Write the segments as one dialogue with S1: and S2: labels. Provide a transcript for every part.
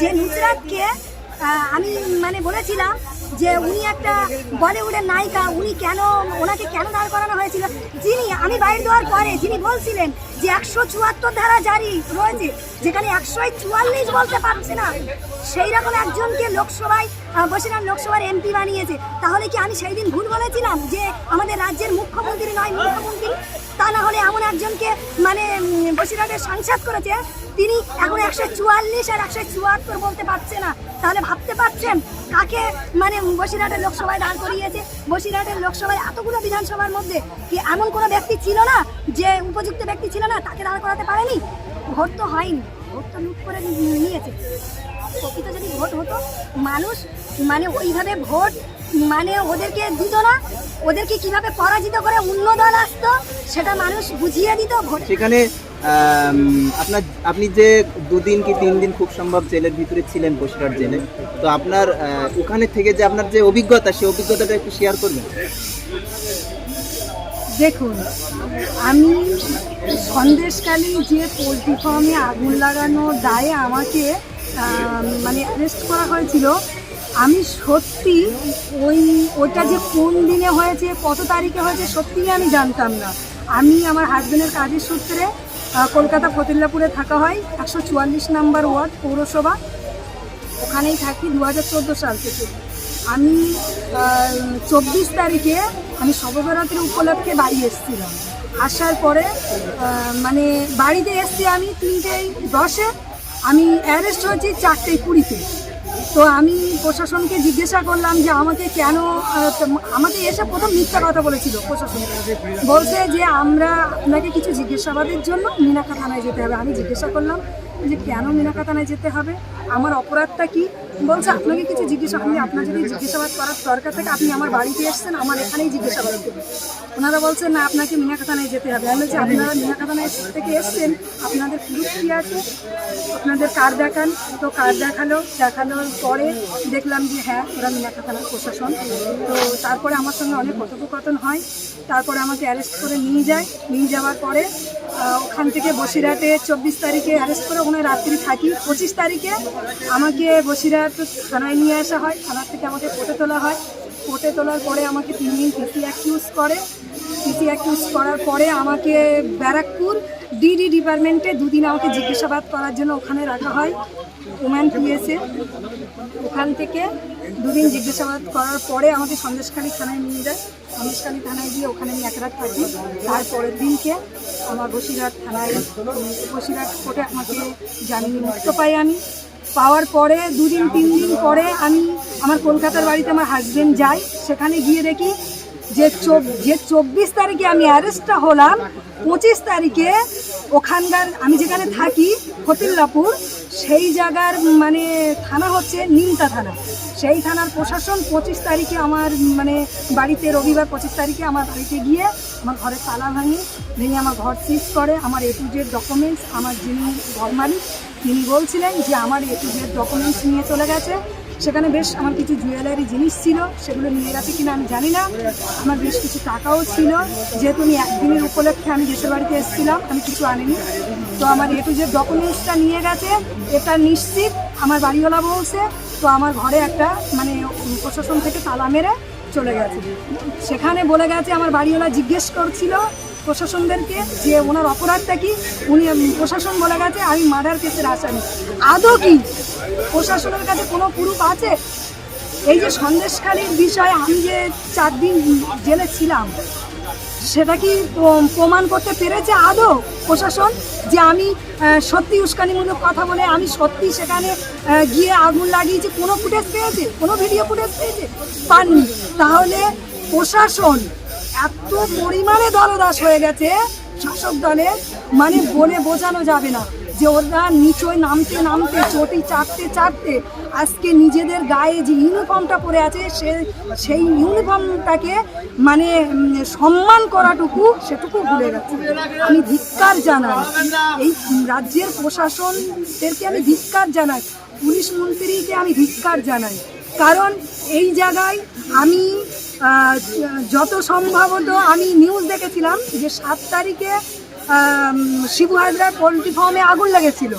S1: যে নুসরাতকে আমি মানে বলেছিলাম যে উনি একটা বলিউডের নায়িকা, উনি কেন, ওনাকে কেন দাঁড় করানো হয়েছিল? যিনি, আমি বাইরে দেওয়ার পরে যিনি বলছিলেন যে একশো চুয়াত্তর ধারা জারি রয়েছে, যেখানে একশো চুয়াল্লিশ বলতে পারছে না, সেই রকম একজনকে লোকসভায় বসিরহাট লোকসভার এমপি বানিয়েছে। তাহলে কি আমি সেই দিন ভুল বলেছিলাম যে আমাদের রাজ্যের মুখ্যমন্ত্রী নয়, মুখ্যমন্ত্রী? তা না হলে এমন একজনকে মানে বসিরহাটের সাংসদ করেছে তিনি এখন একশো চুয়াল্লিশ আর একশো চুয়াত্তর বলতে পারছে না। তাহলে ভাবতে পারছেন কাকে? মানে বসিরহাটের লোকসভায় দাঁড় করিয়েছে। বসিরহাটের লোকসভায় এতগুলো বিধানসভার মধ্যে কি এমন কোনো ব্যক্তি ছিল না যে উপযুক্ত ব্যক্তি ছিল না, তাকে দাঁড় করাতে পারেনি? ভোট তো হয়নি। ভোট তো লুট করে নিয়েছে। প্রকৃত যদি ভোট হতো, মানুষ মানে ওইভাবে ভোট মানে ওদেরকে দিত না। ওদেরকে কীভাবে পরাজিত করে অন্য দল আসতো, সেটা মানুষ বুঝিয়ে দিত ভোট।
S2: সেখানে আপনার, আপনি যে দুদিন কি তিন দিন খুব সম্ভব জেলের ভিতরে ছিলেন বসিরহাট জেলে, তো আপনার ওখানে থেকে যে আপনার যে অভিজ্ঞতা, সেই অভিজ্ঞতাটা একটু শেয়ার করবেন?
S3: দেখুন, আমি সন্দেশকালীন যে পোলট্রি ফার্মে আগুন লাগানোর দায়ে আমাকে মানে অ্যারেস্ট করা হয়েছিল, আমি সত্যি ওই ওটা যে কোন দিনে হয়েছে, কত তারিখে হয়েছে সত্যিই আমি জানতাম না। আমি আমার হাজব্যান্ডের কাজের সূত্রে কলকাতা ফতিল্লাপুরে থাকা হয়, একশো চুয়াল্লিশ নাম্বার ওয়ার্ড পৌরসভা। ওখানেই থাকি দু হাজার চোদ্দ সাল থেকে। আমি চব্বিশ তারিখে আমি সর্বরাত্রি উপলক্ষে বাড়ি এসেছিলাম। আসার পরে মানে বাড়িতে এসছি আমি তিনটেই দশে। আমি অ্যারেস্ট হয়েছি চারটেই কুড়িতে। তো আমি প্রশাসনকে জিজ্ঞাসা করলাম যে আমাকে কেন আমাকে এসে প্রথম মিথ্যা কথা বলেছিল প্রশাসন। বলছে যে আমরা আপনাকে কিছু জিজ্ঞাসাবাদের জন্য মিনাখা থানায় যেতে হবে। আমি জিজ্ঞাসা করলাম যে কেন মিনাখা থানায় যেতে হবে? আমার অপরাধটা কি? বলছে, আপনাকে কিছু জিজ্ঞাসা আপনি আপনার যদি জিজ্ঞাসাবাদ করার দরকার থাকে, আপনি আমার বাড়িতে এসছেন, আমার এখানেই জিজ্ঞাসাবাদ করবেন ওনারা বলছেন, না, আপনাকে মিনাখা থানায় যেতে হবে। আমি বলছি, আপনারা মিনাখা থানায় থেকে এসছেন, আপনাদের প্রুফ কি আছে, আপনাদের কার্ড দেখান? তো কার্ড দেখাল, দেখানোর পরে দেখলাম যে হ্যাঁ ওরা মিনাখা থানার প্রশাসন। তো তারপরে আমার সঙ্গে অনেক কথোপকথন হয়। তারপরে আমাকে অ্যারেস্ট করে নিয়ে যায়। নিয়ে যাওয়ার পরে ওখান থেকে বসিরহাটে চব্বিশ তারিখে অ্যারেস্ট করে, ওখানে রাত্রি থাকি। পঁচিশ তারিখে আমাকে বসিরহাট থানায় নিয়ে আসা হয়। থানার থেকে আমাকে কোর্টে তোলা হয়। কোর্টে তোলার পরে আমাকে তিন দিন পিসি অ্যাকিউজ করে। পিসি অ্যাকিউজ করার পরে আমাকে ব্যারাকপুর ডিডি ডিপার্টমেন্টে দুদিন আমাকে জিজ্ঞাসাবাদ করার জন্য ওখানে রাখা হয় ওম্যান পিএসে ওখান থেকে দুদিন জিজ্ঞাসাবাদ করার পরে আমাকে সন্দেশখালী থানায় নিয়ে যায়। সন্দেশখালী থানায় গিয়ে ওখানে আমি এক রাত থাকি। তারপরের দিনকে আমার বসিরহাট থানায়, বসিরহাট কোর্টে আমাকে জামিন মুক্ত পাই আমি। পাওয়ার পরে, দুদিন তিন দিন পরে আমি আমার কলকাতার বাড়িতে আমার হাজবেন্ড যাই সেখানে গিয়ে দেখি যে যে চব্বিশ তারিখে আমি অ্যারেস্টটা হলাম, পঁচিশ তারিখে ওখানকার আমি যেখানে থাকি, ফতিল্লাপুর, সেই জায়গার মানে থানা হচ্ছে নিমতা থানা। সেই থানার প্রশাসন পঁচিশ তারিখে আমার মানে বাড়িতে রবিবার পঁচিশ তারিখে আমার বাড়িতে গিয়ে আমার ঘরে তালা ভাঙে, ভেঙে আমার ঘর সিজ করে। আমার এ টু জেড ডকুমেন্টস আমার যিনি ঘর মালিক তিনি বলছিলেন যে আমার এ টু জেড ডকুমেন্টস নিয়ে চলে গেছে। সেখানে বেশ আমার কিছু জুয়েলারি জিনিস ছিল, সেগুলো নিয়ে গেছে কিনা আমি জানি না। আমার বেশ কিছু টাকাও ছিল। যেহেতু আমি একদিনের উপলক্ষে আমি দেশের বাড়িতে এসেছিলাম, আমি কিছু আনিনি। তো আমার এটু যে ডকুমেন্টসটা নিয়ে গেছে। এটা নিশ্চিত আমার বাড়িওয়ালা বলছে, তো আমার ঘরে একটা মানে প্রশাসন থেকে তালা মেরে চলে গেছে। সেখানে বলে গেছে, আমার বাড়িওয়ালা জিজ্ঞেস করছিল প্রশাসনদেরকে যে ওনার অপরাধটা কি, উনি প্রশাসন বলে গেছে, আমি মার্ডার কেসের আসামি। আদৌ কি প্রশাসনের কাছে কোনো প্রুফ আছে? এই যে সন্দেশখালীর বিষয়ে আমি যে চার দিন জেলে ছিলাম, সেটা কি প্রমাণ করতে পেরেছে আদৌ প্রশাসন যে আমি সত্যি উস্কানিমূলক কথা বলে আমি সত্যি সেখানে গিয়ে আগুন লাগিয়েছি? কোনো ফুটেজ পেয়েছে? কোনো ভিডিও ফুটেজ পেয়েছে? পাননি। তাহলে প্রশাসন এত পরিমাণে দলদাস হয়ে গেছে শাসক দলের মানে বলে বোঝানো যাবে না যে ওরা নিচয় নামতে নামতে, চটি চাপতে চাপতে আজকে নিজেদের গায়ে যে ইউনিফর্মটা পরে আছে, সে সেই ইউনিফর্মটাকে মানে সম্মান করাটুকু সেটুকু ভুলে গেছে। আমি ধিক্কার জানাই। এই রাজ্যের প্রশাসনদেরকে আমি ধিক্কার জানাই। পুলিশ মন্ত্রীকে আমি ধিক্কার জানাই। কারণ এই জায়গায় আমি যত সম্ভবত আমি নিউজ দেখেছিলাম যে সাত তারিখে শিবু হাজরার পোলট্রি ফার্মে আগুন লেগেছিল।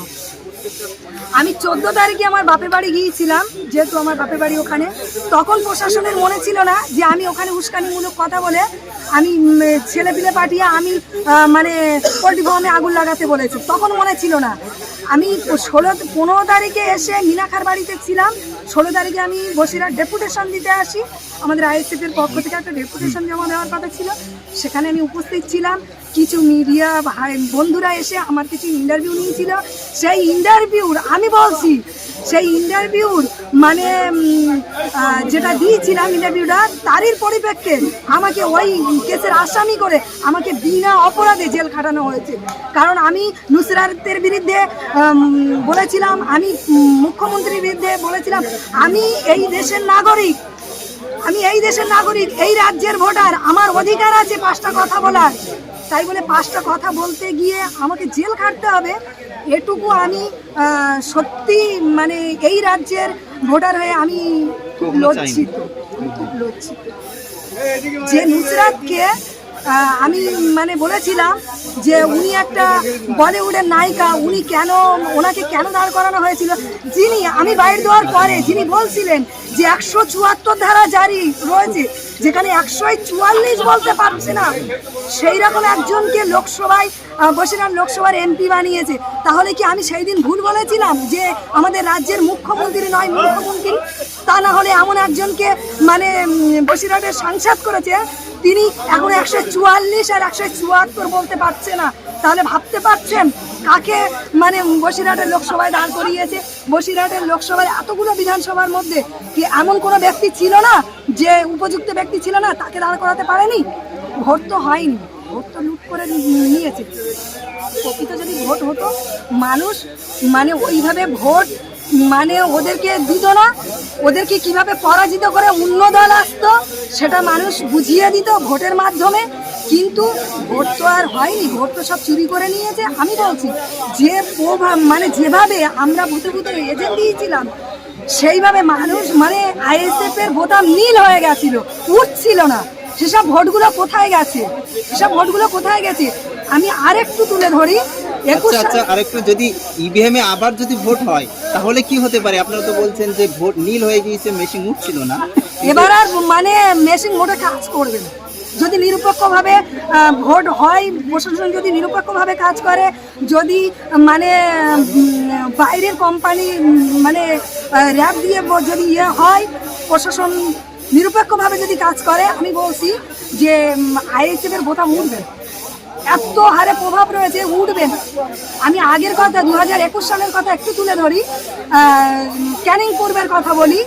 S3: আমি চোদ্দ তারিখে আমার বাপের বাড়ি গিয়েছিলাম, যেহেতু আমার বাপের বাড়ি ওখানে। তখন প্রশাসনের মনে ছিল না যে আমি ওখানে উস্কানিমূলক কথা বলে আমি ছেলে পিলে পাঠিয়ে আমি মানে পোলট্রি ফার্মে আগুন লাগাতে বলেছি। তখন মনে ছিল না। আমি ষোলো, পনেরো তারিখে এসে মিনাখার বাড়িতে ছিলাম। ষোলো তারিখে আমি বসিরহাট ডেপুটেশন দিতে আসি। আমাদের আইএসএফের পক্ষ থেকে একটা ডেপুটেশন জমা দেওয়ার কথা ছিল। সেখানে আমি উপস্থিত ছিলাম। কিছু মিডিয়া ভাই বন্ধুরা এসে আমার কিছু ইন্টারভিউ নিয়েছিল। সেই ইন্টারভিউর আমি বলছি, সেই ইন্টারভিউর মানে যেটা দিয়েছিলাম ইন্টারভিউটা তারই পরিপ্রেক্ষে আমাকে ওই কেসের আসামি করে আমাকে বিনা অপরাধে জেল খাটানো হয়েছে। কারণ আমি নুসরাতের বিরুদ্ধে বলেছিলাম, আমি মুখ্যমন্ত্রীর বিরুদ্ধে বলেছিলাম, আমি এই দেশের নাগরিক, আমি এই দেশের নাগরিক, এই রাজ্যের ভোটার, আমার অধিকার আছে পাঁচটা কথা বলার। তাই বলে পাঁচটা কথা বলতে গিয়ে আমাকে জেল খাটতে হবে, এটুকু আমি সত্যি মানে এই রাজ্যের ভোটার হয়ে আমি। লজ্জিত খুব লজ্জিত যে নুসরাতকে আমি মানে বলেছিলাম যে উনি একটা বলিউডের নায়িকা উনি কেন ওনাকে কেন দাঁড় করানো হয়েছিল? যিনি আমি বাইরে দেওয়ার পরে যিনি বলছিলেন যে একশো চুয়াত্তর ধারা জারি রয়েছে যেখানে একশো চুয়াল্লিশ বলতে পারছে না। সেই রকম একজনকে লোকসভায় বসিরহাট লোকসভার এমপি বানিয়েছে। তাহলে কি আমি সেই দিন ভুল বলেছিলাম যে আমাদের রাজ্যের মুখ্যমন্ত্রী নয় মুখ্যমন্ত্রী? তা না হলে এমন একজনকে মানে বসিরহাটের সাংসদ করেছে, তিনি এখন একশো চুয়াল্লিশ আর একশো চুয়াত্তর বলতে পারছে না। তাহলে ভাবতে পারছেন কাকে? মানে বসিরহাটের লোকসভায় দাঁড় করিয়েছে। বসিরহাটের লোকসভায় এতগুলো বিধানসভার মধ্যে কি এমন কোনো ব্যক্তি ছিল না যে উপযুক্ত ব্যক্তি ছিল না, তাকে দাঁড় করাতে পারেনি? ভোট তো হয়নি। ভোট তো লুট করে নিয়েছে। প্রকৃত যদি ভোট হতো, মানুষ মানে ওইভাবে ভোট মানে ওদেরকে দিত না, ওদেরকে কীভাবে পরাজিত করে অন্য দল আসতো, সেটা মানুষ বুঝিয়ে দিত ভোটের মাধ্যমে। কিন্তু ভোট তো আর হয়নি ভোট তো সব চুরি করে নিয়েছে। আমি বলছি যে প্রভাব মানে যেভাবে আমরা ভূতে ভূতে এজেন্ট দিয়েছিলাম সেইভাবে মানুষ মানে আইএসএফ এর বোতাম নীল হয়ে গেছিল উঠছিল না। সেসব ভোটগুলো কোথায় গেছে? সেসব ভোটগুলো কোথায় গেছে? আমি আরেকটু তুলে ধরি
S2: আচ্ছা আচ্ছা আরেকটু যদি ইভিএম এ আবার যদি ভোট হয় তাহলে কি হতে পারে? আপনারা তো বলছেন যে ভোট নীল হয়ে গিয়েছে মেশিন উঠছিল না।
S3: এবার আর মানে মেশিন মোটে কাজ করবে না। যদি নিরপেক্ষভাবে ভোট হয়, প্রশাসন যদি নিরপেক্ষভাবে কাজ করে, যদি মানে বাইরের কোম্পানি মানে র্যাব দিয়ে যদি ইয়ে হয়, প্রশাসন নিরপেক্ষভাবে যদি কাজ করে, আমি বলছি যে আইএসএফের বোতাম উঠবে। এত হারে প্রভাব রয়েছে, উঠবে না। আমি আগের কথা দু হাজার একুশ সালের কথা একটু তুলে ধরি। ক্যানিং পূর্বের কথা বলি,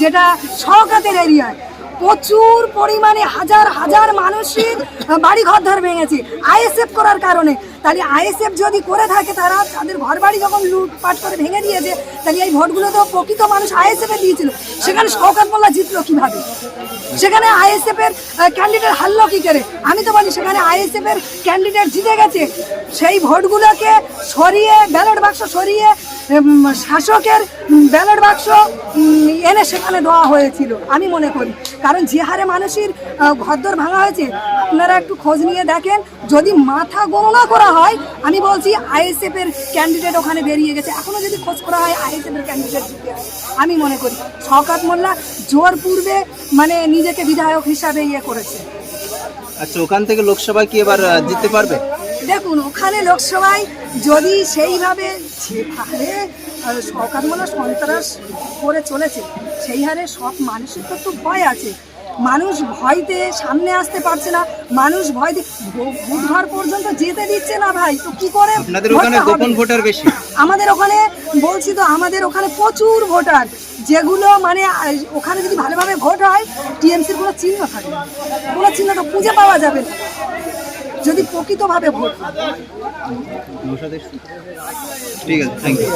S3: যেটা সরকাতের এরিয়ায় প্রচুর পরিমাণে হাজার হাজার মানুষের বাড়ি ঘর ধর ভেঙেছে। আইএসএফ করার কারণে। তাহলে আইএসএফ যদি করে থাকে, তারা তাদের ঘর বাড়ি যখন লুটপাট করে ভেঙে দিয়েছে, তাহলে এই ভোটগুলো তো প্রকৃত মানুষ আইএসএফ দিয়েছিল। সেখানে শওকাত মোল্লা জিতলো কীভাবে? সেখানে আইএসএফ এর ক্যান্ডিডেট হারলো কি করে? আমি তো বলি, সেখানে আইএসএফ এর ক্যান্ডিডেট জিতে গেছে। সেই ভোটগুলোকে সরিয়ে ব্যালট বাক্স সরিয়ে শাসকের ব্যালট বাক্স এনে সেখানে দেওয়া হয়েছিল, আমি মনে করি। কারণ যে হারে মানুষের ঘরদোর ভাঙা হয়েছে, আপনারা একটু খোঁজ নিয়ে দেখেন, যদি মাথা গণনা করা হয় আমি বলছি আইএসএফ এর ক্যান্ডিডেট ওখানে বেরিয়ে গেছে। এখনও যদি খোঁজ করা হয় আইএসএফ এর ক্যান্ডিডেট আমি মনে করি শওকাত মোল্লা জোর পূর্বে মানে নিজেকে বিধায়ক হিসাবে ইয়ে করেছে।
S2: আচ্ছা ওখান থেকে লোকসভা কি এবার জিততে পারবে?
S3: দেখুন ওখানে লোকসভায় যদি সেইভাবে যে হারে সন্ত্রাস করে চলেছে সেই হারে সব মানুষের তো একটু ভয় আছে। মানুষ ভয়তে সামনে আসতে পারছে না মানুষ ভয়তে ঘর পর্যন্ত যেতে দিচ্ছে না ভাই তো কি করে
S2: ভোটার বেশি।
S3: আমাদের ওখানে বলছি তো আমাদের ওখানে প্রচুর ভোটার যেগুলো মানে ওখানে যদি ভালোভাবে ভোট হয় টিএমসির কোনো চিহ্ন থাকে কোনো চিহ্নটা খুঁজে পাওয়া যাবে না। যদি প্রকৃতভাবে ভোট হয়।
S2: ঠিক আছে থ্যাংক ইউ